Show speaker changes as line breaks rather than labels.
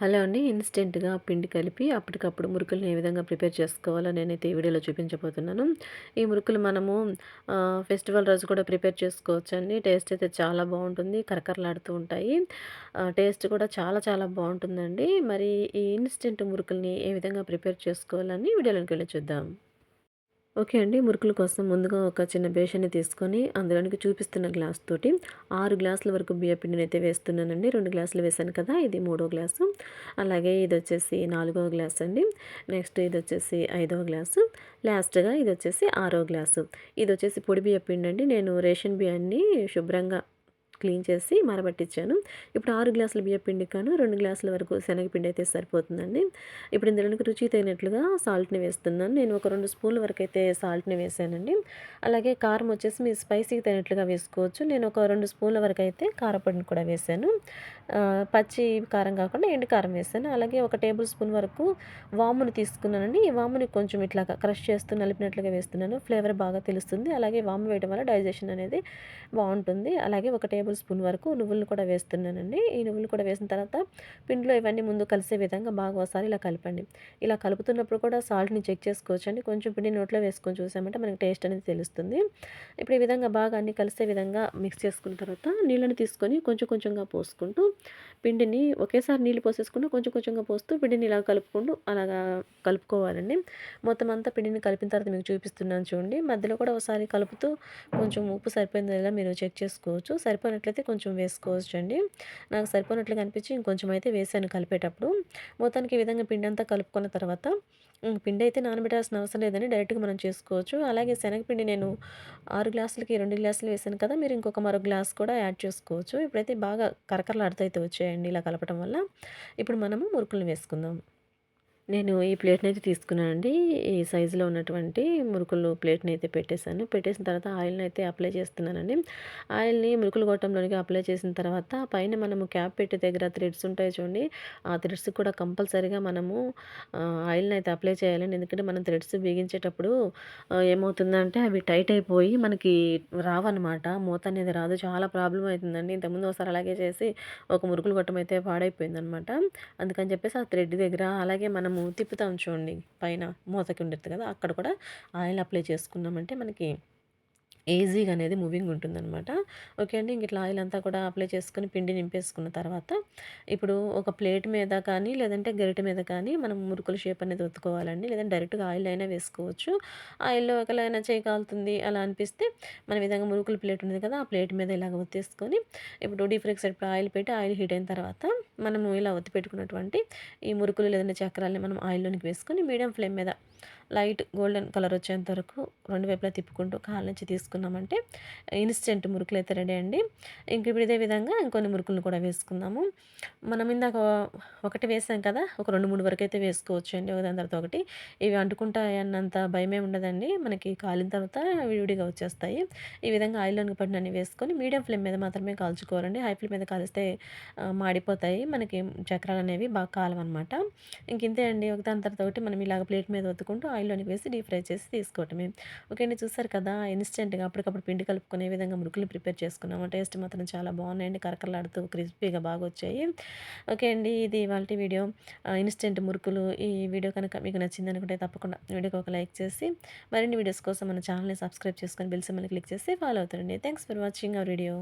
Hello అండి ఇన్స్టెంట్గా పిండి కలిపి అప్పటికప్పుడు మురుకులను ఏ విధంగా ప్రిపేర్ చేసుకోవాలో నేనైతే ఈ వీడియోలో చూపించబోతున్నాను. ఈ మురుకులు మనము ఫెస్టివల్ రోజు కూడా ప్రిపేర్ చేసుకోవచ్చు అండి టేస్ట్ అయితే చాలా బాగుంటుంది. కరకరలాడుతూ ఉంటాయి. టేస్ట్ కూడా చాలా చాలా బాగుంటుందండి. మరి ఈ ఇన్స్టెంట్ మురుకుల్ని ఏ విధంగా ప్రిపేర్ చేసుకోవాలని వీడియోలోకి వెళ్ళి చూద్దాం. ఓకే అండి. మురుకుల కోసం ముందుగా ఒక చిన్న బేషన్ని తీసుకొని అందులోనికి చూపిస్తున్న గ్లాస్ తోటి ఆరు గ్లాసుల వరకు బియ్య పిండిని అయితే వేస్తున్నానండి. రెండు గ్లాసులు వేసాను కదా ఇది మూడో గ్లాసు. అలాగే ఇది వచ్చేసి నాలుగో గ్లాస్ అండి. నెక్స్ట్ ఇది వచ్చేసి ఐదవ గ్లాసు. లాస్ట్గా ఇది వచ్చేసి ఆరో గ్లాసు. ఇది వచ్చేసి పొడి బియ్య పిండి అండి. నేను రేషన్ బియ్యాన్ని శుభ్రంగా క్లీన్ చేసి మరబట్టించాను ఇప్పుడు ఆరు గ్లాసుల బియ్య పిండి కాను రెండు గ్లాసుల వరకు శనగపిండి అయితే సరిపోతుందండి. ఇప్పుడు ఇందులోనికి రుచి తగినట్లుగా సాల్ట్ని వేస్తున్నాను. నేను ఒక రెండు స్పూన్ల వరకు అయితే సాల్ట్ని వేసానండి. అలాగే కారం వచ్చేసి మీ స్పైసీకి తగినట్లుగా వేసుకోవచ్చు. నేను ఒక రెండు స్పూన్ల వరకు అయితే కారపొడిని కూడా వేసాను. పచ్చి కారం కాకుండా ఎండు కారం వేసాను. అలాగే ఒక టేబుల్ స్పూన్ వరకు వామును తీసుకున్నానండి. ఈ వాముని కొంచెం ఇట్లా క్రష్ చేస్తూ నలిపినట్లుగా వేస్తున్నాను. ఫ్లేవర్ బాగా తెలుస్తుంది. అలాగే వాము వేయడం వల్ల డైజెషన్ అనేది బాగుంటుంది. అలాగే ఒక టేబుల్ టేబుల్ స్పూన్ వరకు నువ్వులు కూడా వేస్తున్నానండి. ఈ నువ్వులు కూడా వేసిన తర్వాత పిండిలో ఇవన్నీ ముందు కలిసే విధంగా బాగా ఒకసారి ఇలా కలపండి. ఇలా కలుపుతున్నప్పుడు కూడా సాల్ట్ని చెక్ చేసుకోవచ్చండి. కొంచెం పిండి నోట్లో వేసుకొని చూసామంటే మనకి టేస్ట్ అనేది తెలుస్తుంది. ఇప్పుడు ఈ విధంగా బాగా అన్ని కలిసే విధంగా మిక్స్ చేసుకున్న తర్వాత నీళ్ళని తీసుకొని కొంచెం కొంచెంగా పోసుకుంటూ పిండిని ఒకేసారి నీళ్ళు పోసేసుకుంటూ కొంచెం కొంచెంగా పోస్తూ పిండిని ఇలా కలుపుకుంటూ అలాగా కలుపుకోవాలండి. మొత్తం అంతా పిండిని కలిపిన తర్వాత మీకు చూపిస్తున్నాను చూడండి. మధ్యలో కూడా ఒకసారి కలుపుతూ కొంచెం ఉప్పు సరిపోయిందో ఇలా మీరు చెక్ చేసుకోవచ్చు. సరిపోయిన సరిపోనట్లయితే కొంచెం వేసుకోవచ్చు అండి నాకు సరిపోనట్లుగా అనిపించి ఇంకొంచెం అయితే వేసాను కలిపేటప్పుడు. మొత్తానికి ఈ విధంగా పిండి అంతా కలుపుకున్న తర్వాత పిండి అయితే నానబెట్టాల్సిన అవసరం లేదని డైరెక్ట్గా మనం చేసుకోవచ్చు. అలాగే శనగపిండి నేను ఆరు గ్లాసులకి రెండు గ్లాసులు వేసాను కదా మీరు ఇంకొక మరో గ్లాస్ కూడా యాడ్ చేసుకోవచ్చు. ఇప్పుడైతే బాగా కరకరలాడుతూ అయితే వచ్చాయండి ఇలా కలపడం వల్ల. ఇప్పుడు మనము మురుకులు వేసుకుందాం. నేను ఈ ప్లేట్ని అయితే తీసుకున్నానండి. ఈ సైజులో ఉన్నటువంటి మురుకులు ప్లేట్ని అయితే పెట్టేశాను. పెట్టేసిన తర్వాత ఆయిల్ని అయితే అప్లై చేస్తున్నానండి. ఆయిల్ని మురుకులు గొట్టంలోనికి అప్లై చేసిన తర్వాత పైన మనము క్యాప్ పెట్టే దగ్గర థ్రెడ్స్ ఉంటాయి చూడండి. ఆ థ్రెడ్స్ కూడా కంపల్సరీగా మనము ఆయిల్ని అయితే అప్లై చేయాలండి. ఎందుకంటే మనం థ్రెడ్స్ బిగించేటప్పుడు ఏమవుతుందంటే అవి టైట్ అయిపోయి మనకి రావన్నమాట. మూత అనేది రాదు. చాలా ప్రాబ్లం అవుతుందండి. ఇంతకుముందు ఒకసారి అలాగే చేసి ఒక మురుకులు గొట్టం అయితే పాడైపోయిందనమాట అందుకని చెప్పేసి ఆ థ్రెడ్ దగ్గర అలాగే మనం మనము తిప్పుతాం చూడండి పైన మూతకి ఉండేది కదా అక్కడ కూడా ఆయిల్ అప్లై చేసుకున్నామంటే మనకి ఈజీగా అనేది మూవింగ్ ఉంటుందన్నమాట. ఓకే అండి ఇంక ఇట్లా ఆయిల్ అంతా కూడా అప్లై చేసుకుని పిండి నింపేసుకున్న తర్వాత ఇప్పుడు ఒక ప్లేట్ మీద కానీ లేదంటే గరిటె మీద కానీ మనం మురుకుల షేప్ అనేది ఒత్తుకోవాలండి లేదంటే డైరెక్ట్గా ఆయిల్ అయినా వేసుకోవచ్చు. ఆయిల్లో ఒకలైనా చేయి కాలుతుంది అలా అనిపిస్తే మన విధంగా మురుకుల ప్లేట్ ఉంది కదా ఆ ప్లేట్ మీద ఇలాగ ఒత్తేసుకొని ఇప్పుడు డీప్ ఫ్రై సైడ్ ఆయిల్ పెట్టి ఆయిల్ హీట్ అయిన తర్వాత మనము ఇలా ఒత్తి పెట్టుకున్నటువంటి ఈ మురుకులు లేదంటే చక్రాలని మనం ఆయిల్లోనికి వేసుకొని మీడియం ఫ్లేమ్ మీద లైట్ గోల్డెన్ కలర్ వచ్చేంత వరకు రెండు వైపులా తిప్పుకుంటూ కాళ్ళ నుంచి వేసుకున్నామంటే ఇన్స్టెంట్ మురుకులు అయితే రెడీ అండి. ఇంక ఇప్పుడు ఇదే విధంగా ఇంకొన్ని మురుకులు కూడా వేసుకుందాము. మనం ఇందాక ఒకటి వేసాం కదా ఒక రెండు మూడు వరకు అయితే వేసుకోవచ్చు అండి. ఒకదాని తర్వాత ఒకటి. ఇవి అంటుకుంటాయన్నంత భయమే ఉండదండి. మనకి కాలిన తర్వాత విడివిడిగా వచ్చేస్తాయి. ఈ విధంగా ఆయిల్లోని పడినన్ని వేసుకొని మీడియం ఫ్లేమ్ మీద మాత్రమే కాల్చుకోవాలండి. హై ఫ్లేమ్ మీద కాలిస్తే మాడిపోతాయి. మనకి చక్రాలు అనేవి బాగా కాలమన్నమాట ఇంక ఇంతే అండి. ఒకదాని తర్వాత ఒకటి మనం ఇలాగ ప్లేట్ మీద ఒత్తుకుంటూ ఆయిల్లోనికి వేసి డీప్ ఫ్రై చేసి తీసుకోవటమే. ఓకే అండి చూసారు కదా ఇన్స్టెంట్గా అప్పటికప్పుడు పిండి కలుపుకునే విధంగా మురుకులు ప్రిపేర్ చేసుకున్నాము. టేస్ట్ మాత్రం చాలా బాగున్నాయండి. కరకరలాడుతూ క్రిస్పీగా బాగా వచ్చాయి ఓకే అండి ఇది వాళ్ళ వీడియో. ఇన్స్టెంట్ మురుకులు. ఈ వీడియో కనుక మీకు నచ్చింది అనుకుంటే తప్పకుండా వీడియోకి ఒక లైక్ చేసి మరిన్ని వీడియోస్ కోసం మన ఛానల్ని సబ్స్క్రైబ్ చేసుకొని బిల్స్ మళ్ళీ క్లిక్ చేసి ఫాలో అవుతారండి thanks for watching our video.